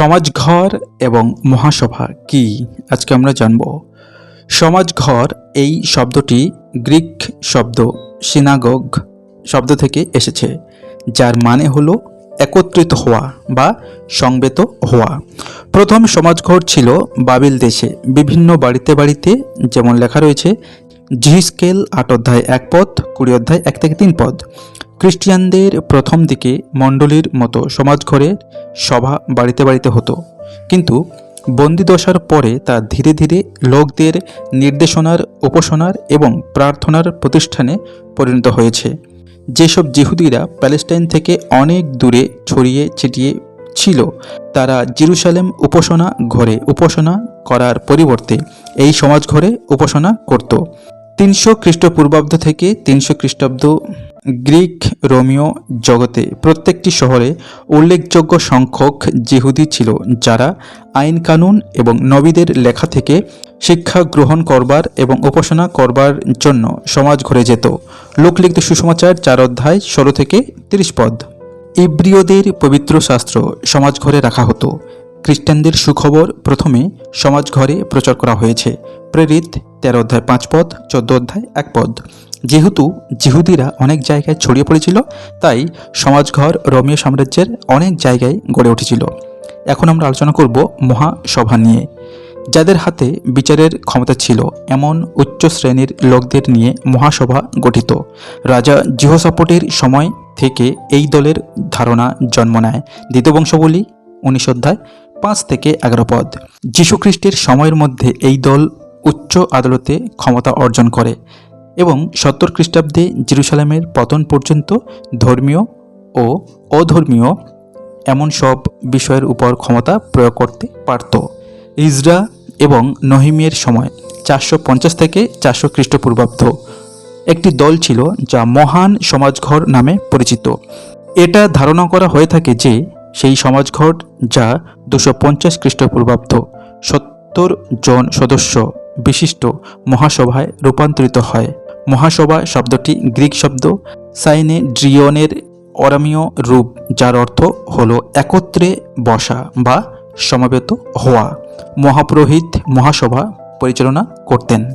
সমাজঘর এবং মহাসভা কি? আজকে আমরা জানব। সমাজঘর এই শব্দটি গ্রিক শব্দ সিনাগগ শব্দ থেকে এসেছে, যার মানে হলো একত্রিত হওয়া বা সংবেত হওয়া। প্রথম সমাজঘর ছিল বাবিল দেশে। বিভিন্ন বাড়িতে বাড়িতে যেমন লেখা রয়েছে, জিহিস্কেল আট অধ্যায় এক পদ কুড়ি অধ্যায় এক থেকে তিন পদ খ্রিস্টিয়ানদের প্রথম দিকে মণ্ডলীর মতো সমাজঘরের সভা বাড়িতে বাড়িতে হতো। কিন্তু বন্দিদশার পরে তা ধীরে ধীরে লোকদের নির্দেশনার, উপাসনার এবং প্রার্থনার প্রতিষ্ঠানে পরিণত হয়েছে। যেসব জিহুদিরা প্যালেস্টাইন থেকে অনেক দূরে ছড়িয়ে ছিটিয়ে ছিল, তারা জেরুসালেম উপাসনা ঘরে উপাসনা করার পরিবর্তে এই সমাজ ঘরে উপাসনা করত। তিনশো খ্রিস্টপূর্বাব্দ থেকে তিনশো খ্রিস্টাব্দ গ্রিক রোমিও জগতে প্রত্যেকটি শহরে উল্লেখযোগ্য সংখ্যক জিহুদি ছিল, যারা আইন কানুন এবং নবীদের লেখা থেকে শিক্ষা গ্রহণ করবার এবং উপাসনা করবার জন্য সমাজ ঘরে যেত। লোকলিখিত সুসমাচার চার অধ্যায় ষোলো থেকে তিরিশ পদ। ইব্রিয়দের পবিত্র শাস্ত্র সমাজ ঘরে রাখা হতো। খ্রিস্টানদের সুখবর প্রথমে সমাজ ঘরে প্রচার করা হয়েছে। প্রেরিত তেরো অধ্যায় পাঁচ পদ, চোদ্দ অধ্যায় এক পদ। যেহেতু জিহুদিরা অনেক জায়গায় ছড়িয়ে পড়েছিল, তাই সমাজঘর রোমীয় সাম্রাজ্যের অনেক জায়গায় গড়ে উঠেছিল। এখন আমরা আলোচনা করব মহাসভা নিয়ে। যাদের হাতে বিচারের ক্ষমতা ছিল, এমন উচ্চ শ্রেণির লোকদের নিয়ে মহাসভা গঠিত। রাজা জিহসাপটের সময় থেকে এই দলের ধারণা জন্ম নেয়। দ্বিতীয় বংশবলী, উনিশ অধ্যায়, পাঁচ থেকে এগারো পদ। যীশুখ্রিস্টের সময়ের মধ্যে এই দল উচ্চ আদালতে ক্ষমতা অর্জন করে। এবং সত্তর খ্রিস্টাব্দে জেরুসালামের পতন পর্যন্ত ধর্মীয় ও অধর্মীয় এমন সব বিষয়ের উপর ক্ষমতা প্রয়োগ করতে পারত। ইজরা এবং নহিমিয়ের সময় চারশো পঞ্চাশ থেকে চারশো খ্রিস্টপূর্বাব্দ একটি দল ছিল যা মহান সমাজঘর নামে পরিচিত। এটা ধারণা করা হয়ে থাকে যে সেই সমাজঘর যা দুশো পঞ্চাশ খ্রিস্টপূর্বাব্দ সত্তর জন সদস্য বিশিষ্ট মহাসভায় রূপান্তরিত হয়। মহাসভা শব্দটি গ্রিক শব্দ সাইনে ড্রিয়নের অরামীয় রূপ, যার অর্থ হলো একত্রে বসা বা সমাবেত হওয়া। মহাপুরোহিত মহাসভা পরিচালনা করতেন।